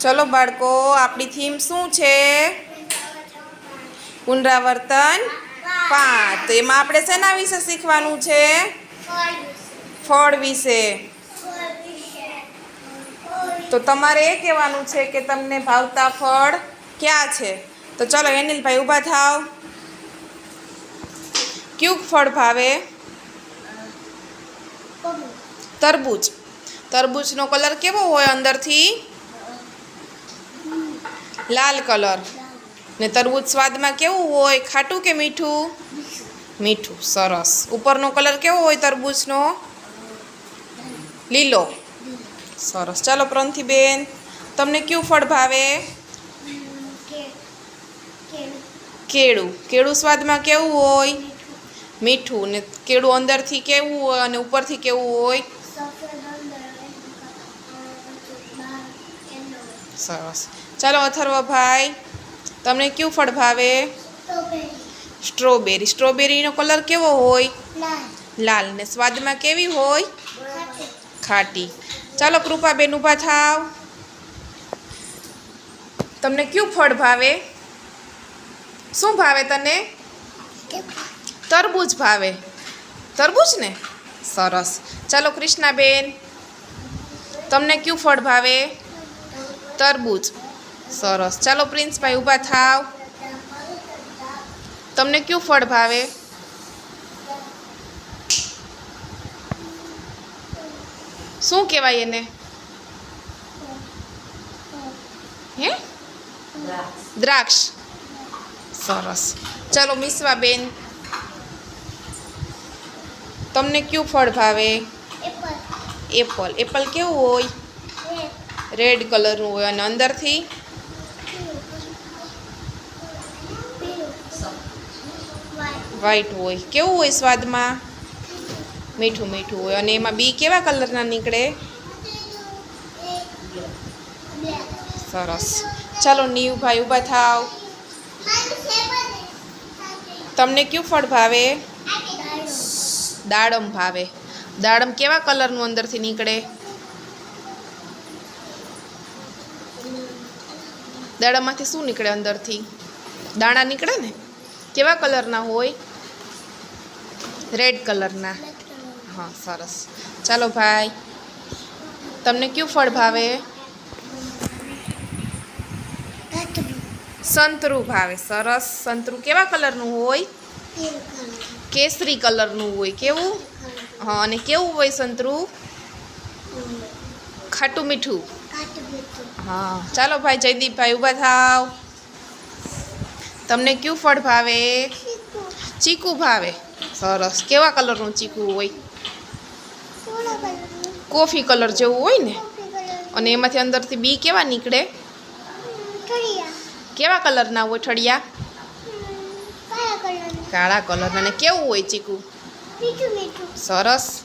ચલો બાળકો આપણી થીમ શું છે? પુનરાવર્તન પાંચ. તો એમાં આપણે શેના વિશે શીખવાનું છે? ફળ વિશે. તો તમારે એ કહેવાનું છે કે તમને ભાવતા ફળ ક્યાં છે? તો ચલો અનિલભાઈ ઊભા થાવ. કયું ફળ ભાવે? તરબૂચ. તરબૂચનો કલર કેવો હોય અંદરથી? લાલ કલર. ને તરબૂચ સ્વાદમાં કેવું હોય? ખાટું કે મીઠું? મીઠું, સરસ. ઉપરનો કલર કેવો હોય તરબૂચનો? લીલો. સરસ. ચાલો પ્રંથીબેન તમને કયું ફળ ભાવે? કેળું. કેળું સ્વાદમાં કેવું હોય? મીઠું. ને કેળું અંદરથી કેવું હોય અને ઉપરથી કેવું હોય? સરસ. ચાલો અથર્વભાઈ તમને કયું ફળ ભાવે? સ્ટ્રોબેરી. સ્ટ્રોબેરીનો કલર કેવો હોય? લાલ. ને સ્વાદમાં કેવી હોય? ખાટી. ચાલો કૃપાબેન ઊભા થાવ. તમને કયું ફળ ભાવે? શું ભાવે તને? તરબૂચ ભાવે. તરબૂચ ને? સરસ. ચાલો કૃષ્ણાબેન, તમને કયું ફળ ભાવે? તરબૂચ. સરસ. ચાલો પ્રિન્સભાઈ ઊભા થાવ. તમને કયું ફળ ભાવે? શું કહેવાય એને? હે? દ્રાક્ષ. સરસ. ચલો મિસવાબેન તમને કયું ફળ ભાવે? એપલ. એપલ કેવું હોય? રેડ કલરનું હોય અને અંદરથી વ્હાઈટ હોય. કેવું હોય સ્વાદમાં? મીઠું મીઠું હોય. અને એમાં બી કેવા કલરના નીકળે? સરસ. ચાલો નીવભાઈ ઊભા થાવ. તમને કયું ફળ ભાવે? દાડમ ભાવે. દાડમ કેવા કલરનું અંદરથી નીકળે? દાડામાંથી શું નીકળે અંદરથી? દાણા નીકળે ને? કેવા કલરના હોય? રેડ કલરના હા, સરસ. ચાલો ભાઈ, તમને કયું ફળ ભાવે? સંતરું ભાવે, સરસ. સંતરું કેવા કલરનું હોય? કેસરી કલરનું હોય, કેવું? હા, અને કેવું હોય સંતરું? ખાટું મીઠું. હા. ચાલો ભાઈ જયદીપભાઈ ઊભા થાવ. તમને કયું ફળ ભાવે? ચીકુ ભાવે. સરસ. કેવા કલરનું ચીકુ હોય? કોફી કલર જેવું હોય ને? અને એમાંથી અંદરથી બી કેવા નીકળે? કેવા કલરના હોય ઠળિયા? કાળા કલરના. અને કેવું હોય ચીકુ? સરસ.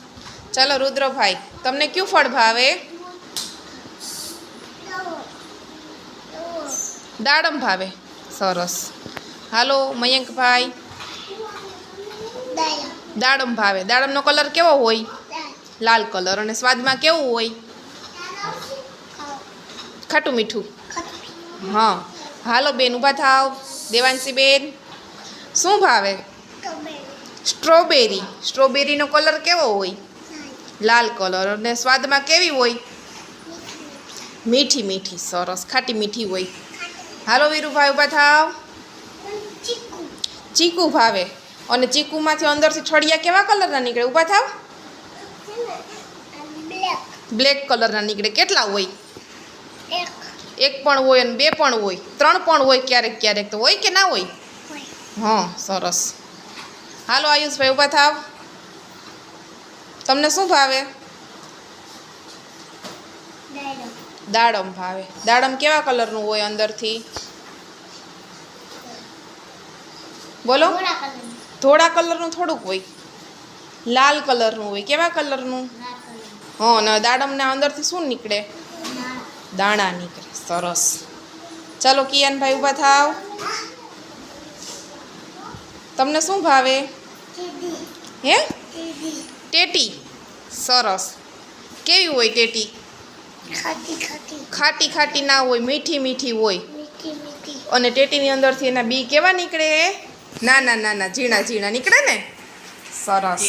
ચાલો રુદ્રભાઈ તમને કયું ફળ ભાવે? દાડમ ભાવે. સરસ. હાલો મયંકભાઈ. દાડમ. ભાવે. દાડમનો કલર કેવો હોય? લાલ કલર અને સ્વાદમાં કેવું હોય? ખાટું મીઠું. હા. હાલો બેન ઊભા થાવ. દેવાંશી બેન શું ભાવે? સ્ટ્રોબેરી. સ્ટ્રોબેરીનો કલર કેવો હોય? લાલ. કલર. અને સ્વાદમાં કેવી હોય? મીઠી મીઠી. સરસ. ખાટી મીઠી હોય. હાલો વીરુભાઈ ઊભા થાવ. ચીકુ. ભાવે. અને ચીકુમાંથી અંદરથી છડિયા કેવા કલરના નીકળે? ઊભા થાવ. બ્લેક કલરના નીકળે. કેટલા હોય? એક. પણ હોય અને બે પણ હોય. ત્રણ પણ હોય ક્યારેક ક્યારેક તો હોય કે ના હોય. હા સરસ. હાલો આયુષભાઈ ઊભા થાવ. તમને શું ભાવે? દાડમ ભાવે. દાડમ કેવા કલરનું હોય અંદરથી? બોલો. ધોળા કલરનું. થોડુંક હોય. લાલ કલરનું હોય. કેવા કલરનું? હા અને દાડમના અંદરથી શું નીકળે? દાણા. નીકળે. સરસ. ચાલો કિયાનભાઈ ઊભા થાવ. તમને શું ભાવે? હે? ટેટી. સરસ. કેવી હોય ટેટી? ખાટી ખાટી. ખાટી ખાટી ના હોય મીઠી મીઠી હોય. મીઠી મીઠી. અને ટેટીની અંદરથી એના બી કેવા નીકળે? નાના ના ઝીણા ઝીણા નીકળે ને? સરસ.